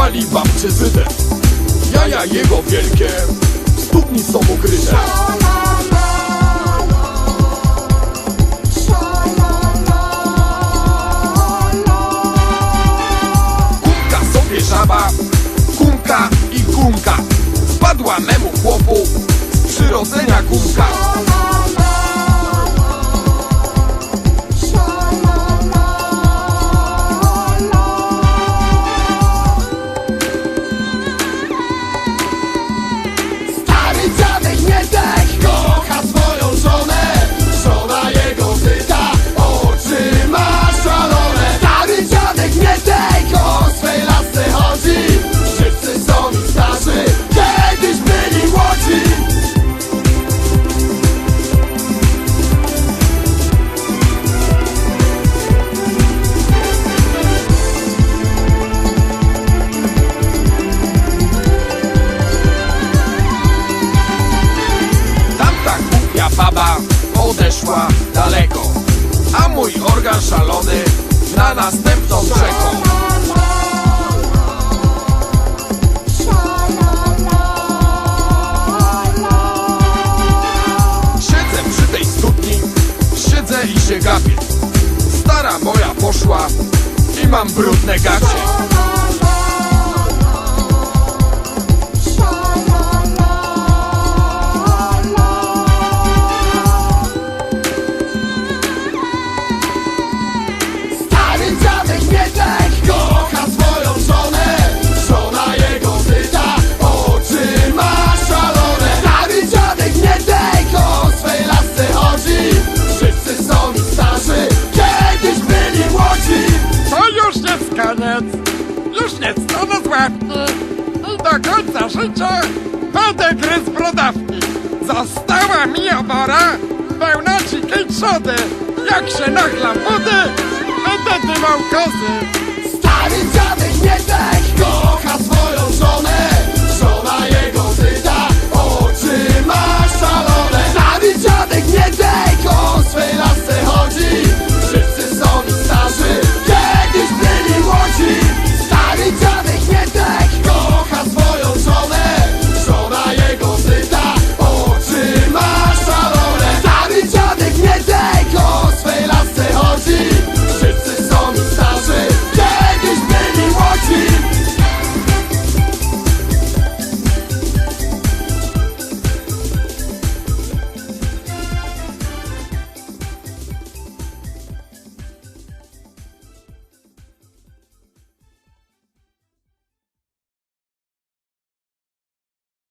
ojczyzny Jaja jego wielkie studni są ukryte. Kumka sobie żaba, kumka i kumka Spadła memu chłopu z przyrodzenia kumka organ szalony na następną czekał Siedzę przy tej studni, siedzę i się gapię. Stara moja poszła i mam brudne gacie nie stanę z ławki. I do końca życia będę gryzł brodawki. Została mi obora pełna dzikiej trzody. Jak się nachlam wody, będę dymał kozy. Stary dziadek Miedek kocha swoją